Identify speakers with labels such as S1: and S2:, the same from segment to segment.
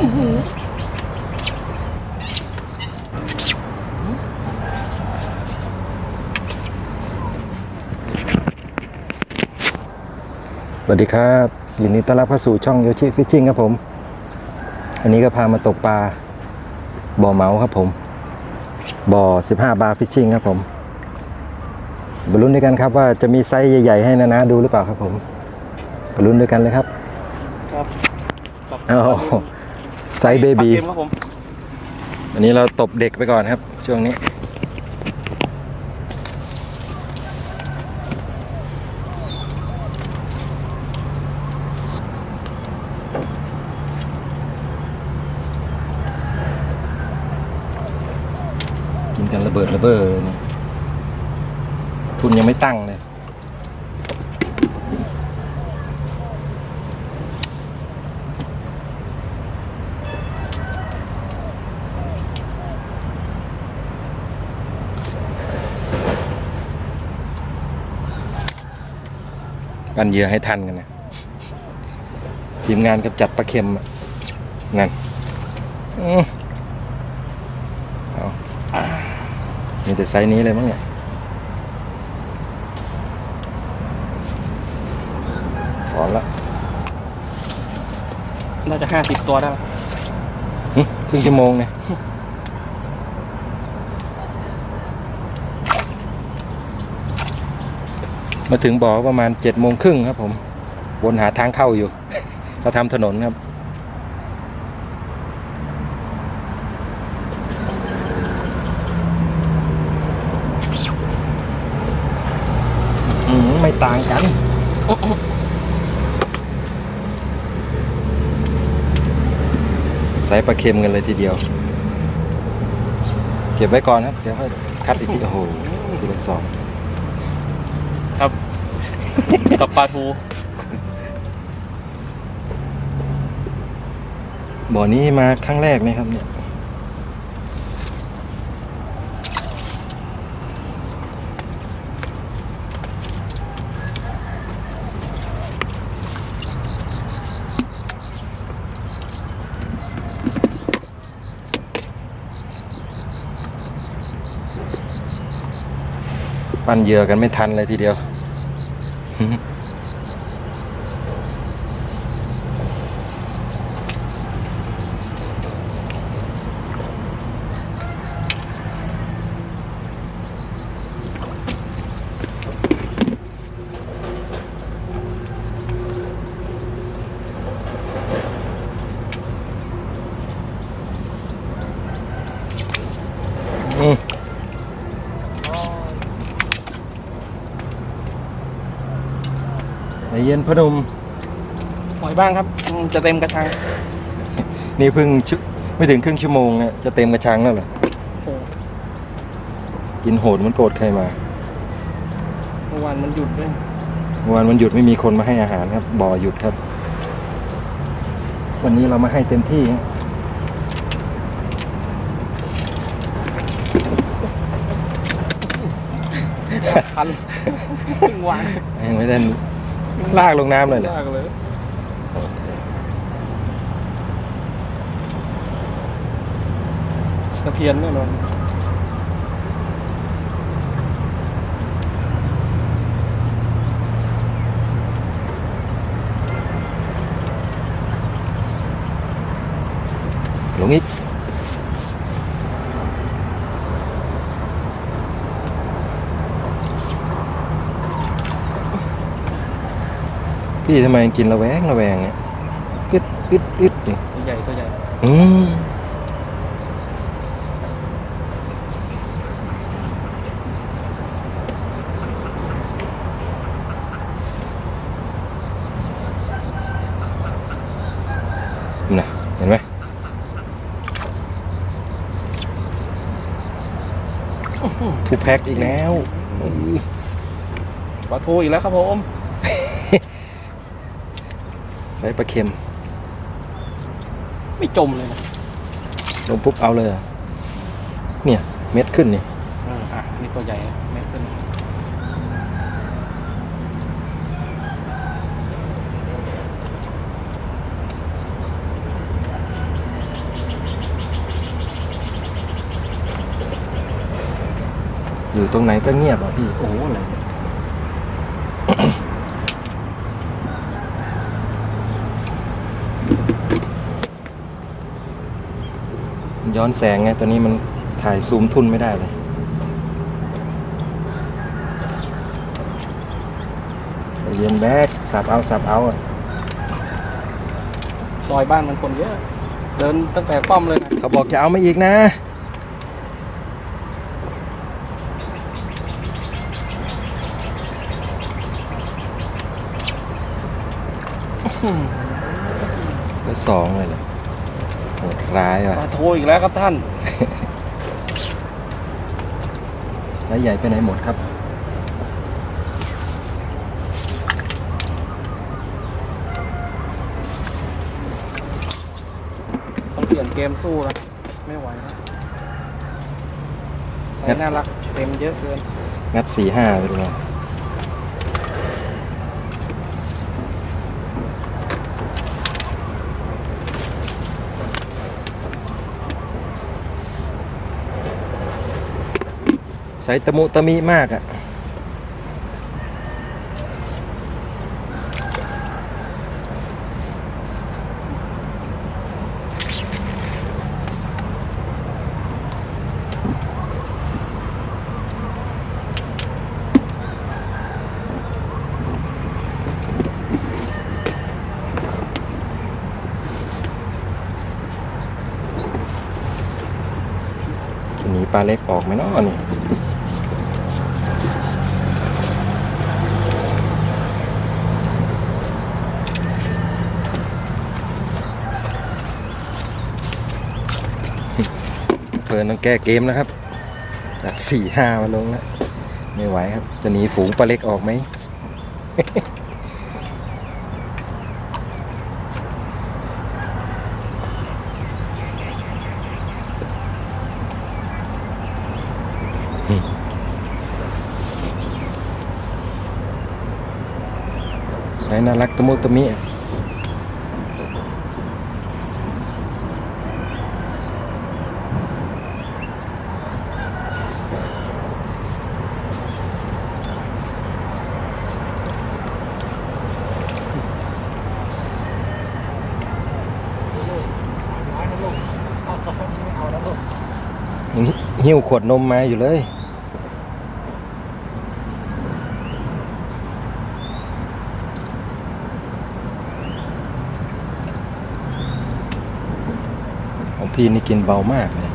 S1: สวัสดีครับยินดีต้อนรับเข้าสู่ช่องโยชิฟิชชิ่งครับผม อันนี้ก็พามาตกปลาบ่อเมาครับผม บ่อ 15 บาร์ฟิชชิ่งครับผมไปลุ้นด้วยกันครับว่าจะมีไซส์ใหญ่ๆให้นานาดูหรือเปล่าครับผมไปลุ้นด้วยกันเลยครับ
S2: ครับครับ
S1: อ้าว ไซส์เบบี
S2: ปลาค็มครับผม
S1: อันนี้เราตบเด็กไปก่อนครับ ช่วงนี้ กินกันระเบิดระเบ้อเลยนี่ทุนยังไม่ตั้งเลย ปันเหยื่อให้ทันกันนะทีมงานกับจัดปลาเค็มอะนั่นอื้อเอามีแต่ไซส์นี้เลยมั้งเนี่ยถอนละ
S2: น่าจะห้าสิบตัวได้ไหม
S1: หึครึ่งชั่วโมงเนี่ย มาถึงบ่อประมาณเจ็ดโมงครึ่งครับผม วนหาทางเข้าอยู่เขาทำถนนครับอืมไม่ต่างกันใส่ปลาเค็มกันเลยทีเดียว เก็บไว้ก่อนครับ เดี๋ยวค่อยคัดอีกทีโอ้โหทีละสอง
S2: กับปลาทู
S1: บ่อนี้มาครั้งแรกไหมครับเนี่ยปั้นเหยื่อกันไม่ทันเลยทีเดียว Hmm. พอหนม
S2: ปล่อยบ้างครับอืมจะเต็มกระชัง
S1: นี่เพิ่งชุไม่ถึงครึ่งชั่วโมงเนี่ยจะเต็มกระชังแล้วเหรอ
S2: โอ้
S1: กินโหดเหมันโกรธใครมา
S2: เมื่อวานมันหยุดด้วย
S1: เมื่อวานวันหยุดไม่มีคนมาให้อาหารครับบ่อหยุดครับ วันนี้เรามาให้เต็มที่ฮะ
S2: คันครึ่งวัน
S1: ยังไม่ได้ ลากลงน้ำเลยเหรอ
S2: ยากเลยตะเพียนแน่นอน
S1: ลงอีก พี่ทำไมกินระแวงระแวงเนี่ยกึดอึดอึดนี่
S2: ตัวใหญ่ตัวใหญ่
S1: อืมน่ะเห็นไหมทูแพ็กอีกแล้วอื้อ
S2: ปลาทูอีกแล้วครับผม
S1: ใส่ปลาเค็ม
S2: ไม่จมเลยนะ
S1: ลงปุ๊บเอาเลยเนี่ย เม็ดขึ้นนี่
S2: อ่าอะนี่ตัวใหญ่เม็ดขึ้นอยู่
S1: ตรงไหนก็เงียบอะพี่ โอ้อะไรเนี่ย ย้อนแสงไงตัวนี้มันถ่ายซูมทุนไม่ได้เลย เย็นแบกสับเอาสับเอาอะ
S2: ซอยบ้านมันคนเยอะ เดินตั้งแต่ป้อมเลยนะ
S1: เขาบอกจะเอามาอีกนะก็สองเลยเลย โหดร้ายว่ะ
S2: มาโทรอีกแล้วครับท่าน
S1: แล้วใหญ่ไปไหนหมดครับ
S2: ต้องเปลี่ยนเกมสู้แล้วไม่ไหวแล้วใส่น่ารักเต็มเยอะเกิน
S1: งัดสี่ห้าไปดูนะใส่ตะมุตะมิมากอะ่ะจะหนีปลาเล็กออกไหมเนาะนี่ นต้องแก้เกมนะครับจากสี่ห้ามาลงแล้วไม่ไหวครับ จะหนีฝูงปลาเล็กออกไหมใส่น่ารักตะมุตะมิอะยัง หิ้วขวดนมมาอยู่เลย ของพี่นี่กินเบามากเลย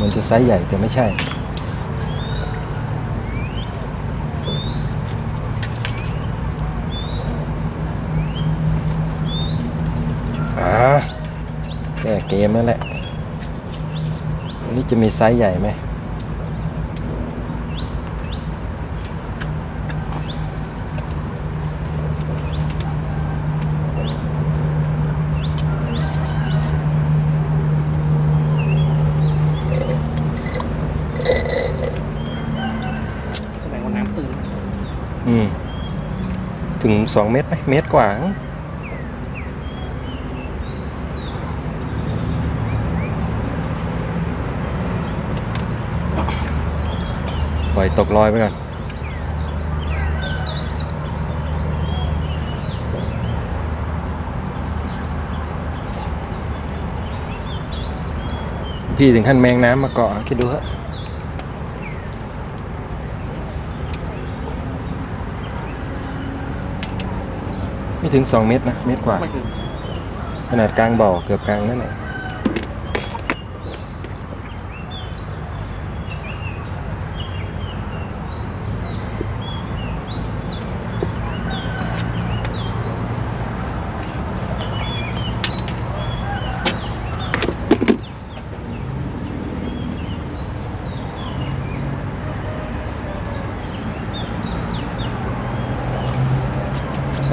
S1: มันจะไซส์ใหญ่แต่ไม่ใช่ อ่าแก้ เกมนั่นแหละวันนี้จะมีไซส์ใหญ่ไหม
S2: แสดงว่าน้ำตื้น
S1: อืม ถึงสองเมตรไหมเมตรกว่ามั้งป ล่อยตกลอยไปก่อนพี่ถึงขั้นแมงน้ำมาเกาะคิดดูเถอะไม่ถึง2เมตรนะ เมตรกว่า
S2: ไม่ถึง
S1: ขนาดกลางบ่อเกือบกลางนั่นแหละ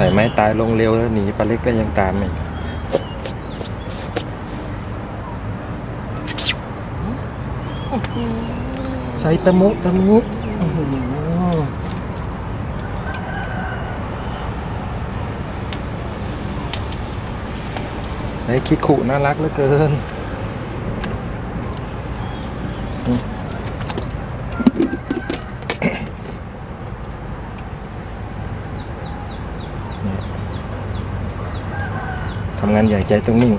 S1: ใส่ไม้ตายลงเร็วแล้วหนีปลาเล็กก็ยังตามอีกใส่ตะมุตะมิอื้อหือใส่ไอ้คิคุน่ารักเหลือเกินอืมนี่ทำงานใหญ่ใจต้องนิ่ง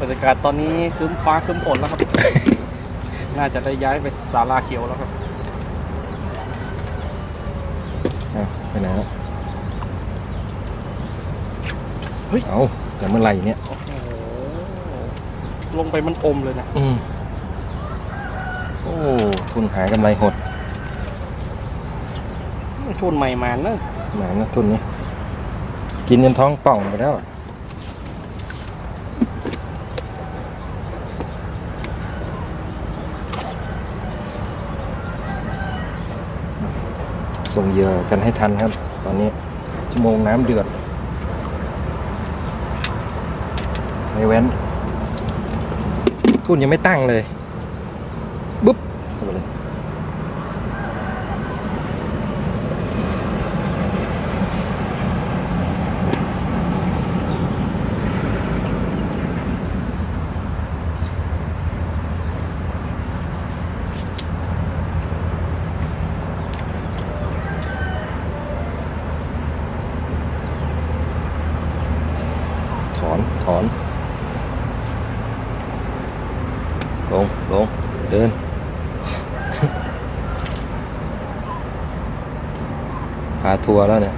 S2: บรรยากาศตอนนี้ครึ้มฟ้าครึ้มฝนแล้วครับ น่าจะได้ย้ายไปศาลาเขียวแล้วครับ
S1: อะไปไหนแล้ว
S2: เฮ้ย
S1: เอาแต่เมื่อไหร่เนี่ย
S2: โอ้โหลงไปมันอมเลยนะ
S1: อืมโอ้ทุนหายกำไรหด
S2: ทุนใหม่มาเนอะ
S1: หมานะทุนนี้ กินจนท้องป่องไปแล้วส่งเหยื่อกันให้ทันครับ ตอนนี้ชั่วโมงน้ำเดือดใส่แว้นทุนยังไม่ตั้งเลยบุ๊บเข้าไปเลย ถอน ถอน ลง ลง เดิน พา ทัวร์แล้วเนี่ย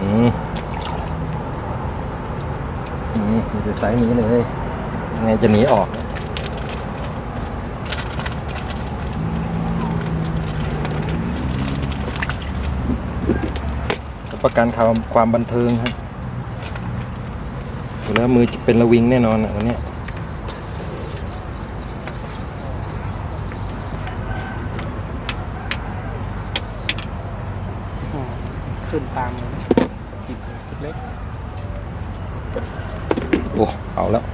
S1: อืมอืมมีแต่ไซส์นี้เลยยังไงจะหนีออกประกันความความบันเทิงครับดูแล้วมือจะเป็นระวิงแน่นอนอะวันนี้ย
S2: อืมขึ้นตามเลยนะจิบจิบเล็ก
S1: โอ้เอาแล้ว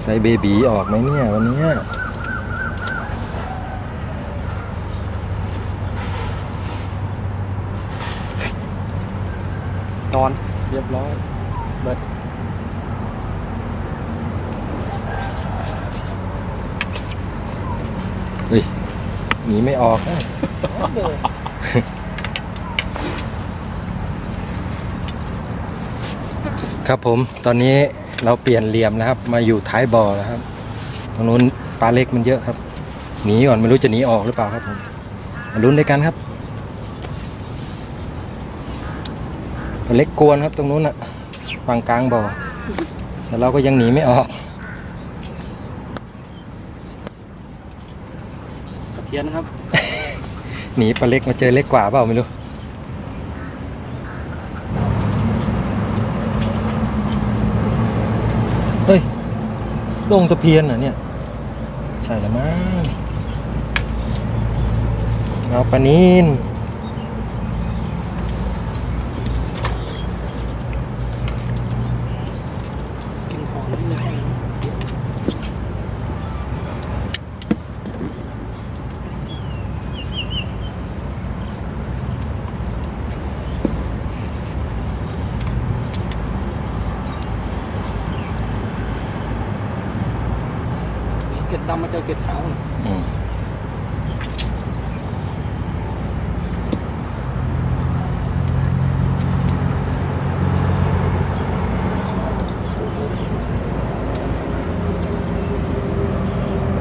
S1: ไซส์เบบีออกไหมเนี่ย วันเนี้ย
S2: นอนเรียบร้อยเบิด
S1: เฮ้ยหนีไม่ออกนะ ครับผมตอนนี้เราเปลี่ยนเหลี่ยมแล้วครับ มาอยู่ท้ายบ่อแล้วครับตรงนู้นปลาเล็กมันเยอะครับหนีก่อนไม่รู้จะหนีออกหรือเปล่าครับผมมาลุ้นด้วยกันครับปลาเล็กกวนครับตรงนู้นอะฝั่งกลางบ่อแต่เราก็ยังหนีไม่ออก
S2: ตะเพียนครับ
S1: หนีปลาเล็กมาเจอเล็กกว่าเปล่าไม่รู้เฮ้ยโดงตะเพียนเหรอเนี่ย ใช่และมั้งเอาปลานิน
S2: เกล็ดดำมาเจอเกล็ดขาวน่ะ
S1: อืม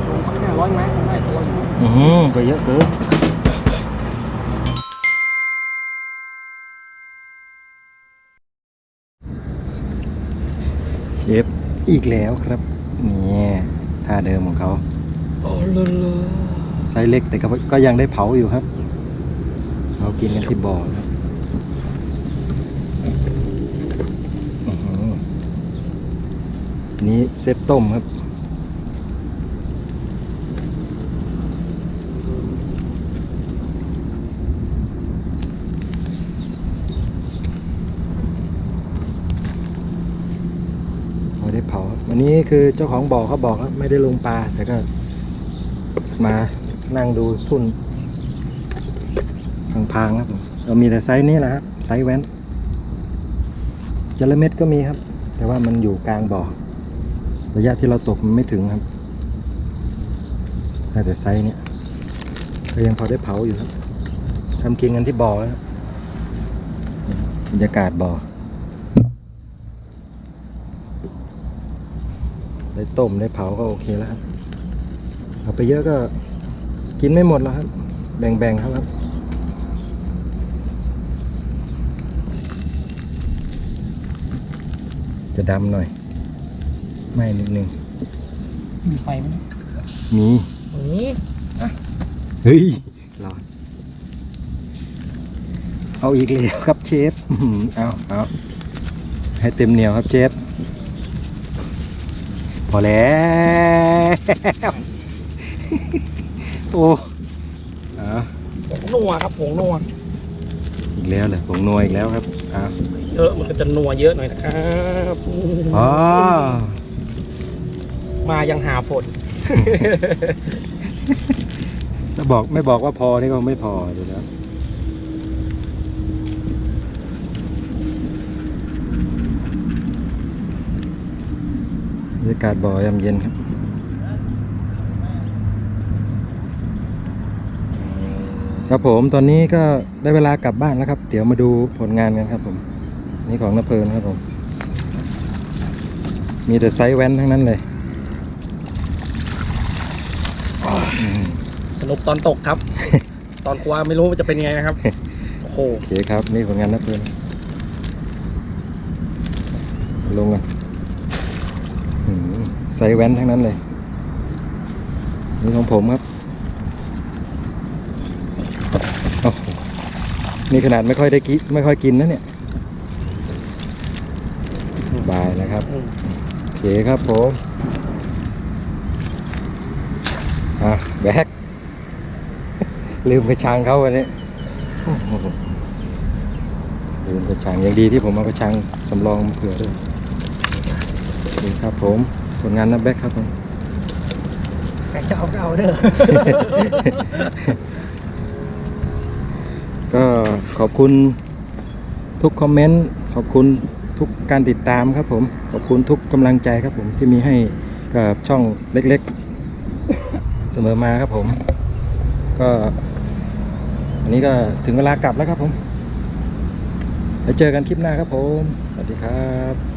S2: ลงสักห้าร้อยไหมคงได้ตัวอยู่
S1: อือหือก็เยอะเกินเชฟอีกแล้วครับนี่ท่า เดิมของเขาไซส์เล็กแต่ก็ยังได้เผาอยู่ครับเรากินกันที่บ่อครับนี้เซฟต้มครับเราได้เผา วันนี้คือเจ้าของบ่อเขาบอกครับไม่ได้ลงปลา แต่ก็ มานั่งดูทุ่นพังๆครับผมเรามีแต่ไซส์นี้แหละครับไซส์แว้นจระเม็ดก็มีครับ แต่ว่ามันอยู่กลางบ่อ ระยะที่เราตกมันไม่ถึงครับแต่ไซส์เนี้ยก็ยังพอได้เผาอยู่ครับทำกินกันที่บ่อแล้วครับบรรยากาศบ่อ ได้ต้มได้เผาก็โอเคแล้วครับเอาไปเยอะก็กินไม่หมดแล้วครับ แบ่งๆครับครับจะดำหน่อยไม่นิดนึง
S2: มีไฟไหมเนี่ย
S1: มี
S2: นี่
S1: เฮ้ยรอดเอาอีกแล้วครับเชฟอื้อหือเอาเอาให้เต็มเหนียวครับเชฟ พอแล้ว โอ้เอา
S2: ผงนัวครับผงนัว
S1: อีกแล้วเลยผงนัวอีกแล้วครับเอา
S2: เยอะมันก็จะนัวเยอะหน่อยนะครับ
S1: อ๋อ
S2: มายังหาฝน
S1: ถ้าบอกไม่บอกว่าพอนี่ก็ไม่พออยู่แล้ว บรรยากาศบ่อยามเย็นครับครับผมตอนนี้ก็ได้เวลากลับบ้านแล้วครับ เดี๋ยวมาดูผลงานกันครับผม นี่ของนเพลินครับผม มีแต่ไซส์แว้นทั้งนั้นเลยอืม
S2: สนุกตอนตกครับ ตอนกลัวไม่รู้ว่าจะเป็นยังไงนะครับ โอ้โห
S1: โอเคครับ นี่ผลงานนเพลินลงกันอื มไซส์แว้นทั้งนั้นเลย นี่ของผมครับโอ้โหนี่ขนาดไม่ค่อยได้กินไม่ค่อยกินนะเนี่ยบายนะครับโอเคครับผมอะแบกลืมไปชังเขาวันนี้ลืมไปชังอย่างดีที่ผมเอาไปชังสำรองเผื่อด้วยนี่ครับผม ผลงานนับแบกครับผม
S2: ใครจะเอาก็เอาเด้อ
S1: ก็ขอบคุณทุกคอมเมนต์ขอบคุณทุกการติดตามครับผม ขอบคุณทุกกำลังใจครับผมที่มีให้กับช่องเล็กๆ เสมอมาครับผม ก็อันนี้ก็ถึงเวลากลับแล้วครับผมแล้วเจอกันคลิปหน้าครับผม สวัสดีครับ